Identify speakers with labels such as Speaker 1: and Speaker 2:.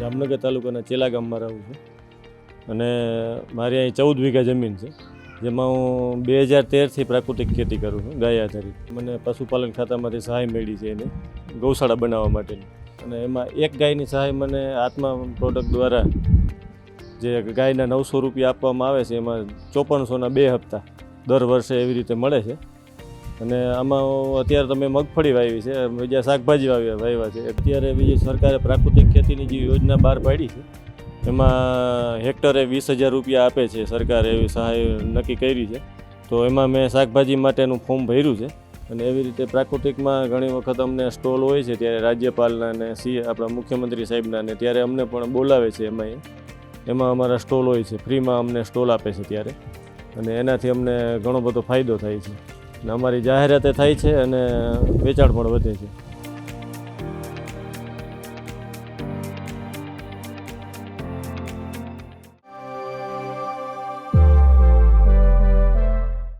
Speaker 1: જામનગર તાલુકાના ચેલા ગામમાં રહું છું. અને મારી અહીં ચૌદ વીઘા જમીન છે. જેમાં હું બે હજાર તેરથી પ્રાકૃતિક ખેતી કરું છું, ગાય આધારિત. મને પશુપાલન ખાતામાંથી સહાય મળી છે એને, ગૌશાળા બનાવવા માટેની. અને એમાં એક ગાયની સહાય મને આત્મા પ્રોડક્ટ દ્વારા જે ગાયના નવસો રૂપિયા આપવામાં આવે છે, એમાં ચોપનસોના બે હપ્તા દર વર્ષે એવી રીતે મળે છે. અને આમાં અત્યારે તમે મગફળી વાવી છે, બીજા શાકભાજી વાવ્યા વાવ્યા છે. અત્યારે બીજી સરકારે પ્રાકૃતિક ખેતીની જે યોજના બહાર પાડી છે, એમાં હેક્ટરે વીસ હજાર રૂપિયા આપે છે સરકારે એવી સહાય નક્કી કરી છે. તો એમાં મેં શાકભાજી માટેનું ફોર્મ ભર્યું છે અને એવી રીતે પ્રાકૃતિકમાં ઘણી વખત અમને સ્ટોલ હોય છે ત્યારે રાજ્યપાલના અને સી, આપણા મુખ્યમંત્રી સાહેબના ને ત્યારે અમને પણ બોલાવે છે એમાં. એમાં અમારા સ્ટોલ હોય છે, ફ્રીમાં અમને સ્ટોલ આપે છે ત્યારે. અને એનાથી અમને ઘણો બધો ફાયદો થાય છે. અને અમારી જાહેરાતે થાય છે અને વેચાણ પણ વધે છે.